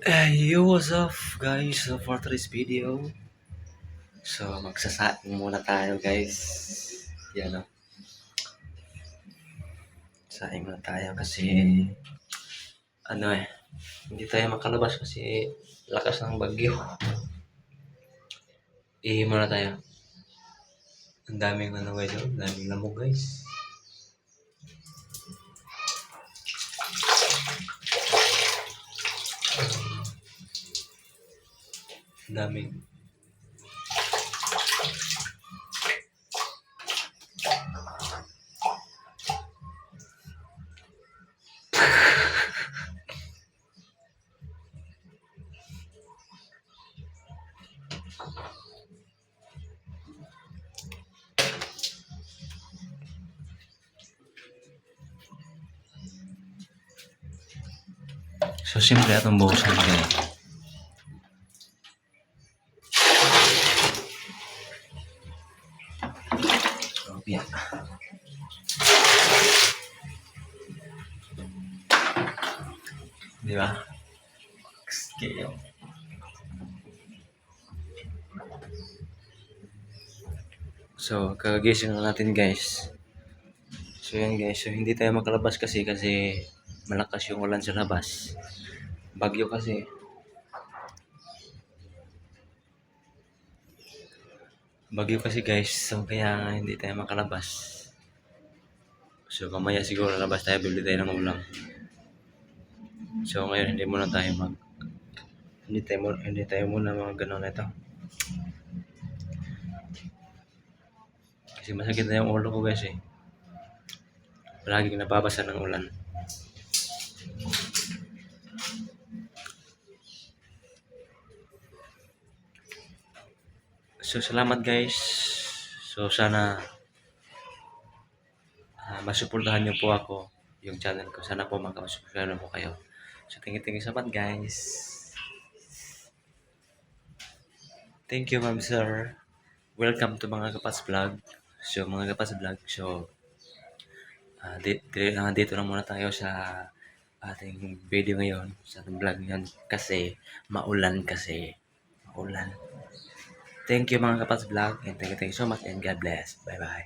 Yo, what's up guys? So for today's video, so magsasaing muna tayo guys. Yan o. Saing muna tayo kasi ano eh, hindi tayo makalabas kasi lakas ng bagyo. Ihi muna tayo. Ang daming ano guys, oh. ang daming lamok guys. Daming So, simple atong buhusan guys. Yeah. Di ba? Scale. So, kakagising na natin guys. So, yan guys. So, hindi tayo makalabas kasi kasi malakas yung ulan sa labas. Bagyo kasi. Bagyo kasi guys. So, kaya hindi tayo makalabas. So, mamaya siguro labas tayo. Bibili tayo ng ulam. So, ngayon hindi muna tayo mag hindi tayo, mu- hindi tayo muna mga ganun ito. Kasi masakit na yung ulo ko guys eh. Palaging nababasa ng ulan. So, salamat guys. So, sana ah, masuportahan niyo po ako yung channel ko. Sana po makapasuportahan po kayo. So, so much guys. Thank you, ma'am sir. Welcome to mga kapas vlog. So, mga kapas vlog. So, ah, di, di, ah, dito na muna tayo sa ating video ngayon. Sa ating vlog ngayon. Kasi, maulan kasi. Maulan. Thank you mga kapas vlog and thank you, so much and God bless. Bye bye.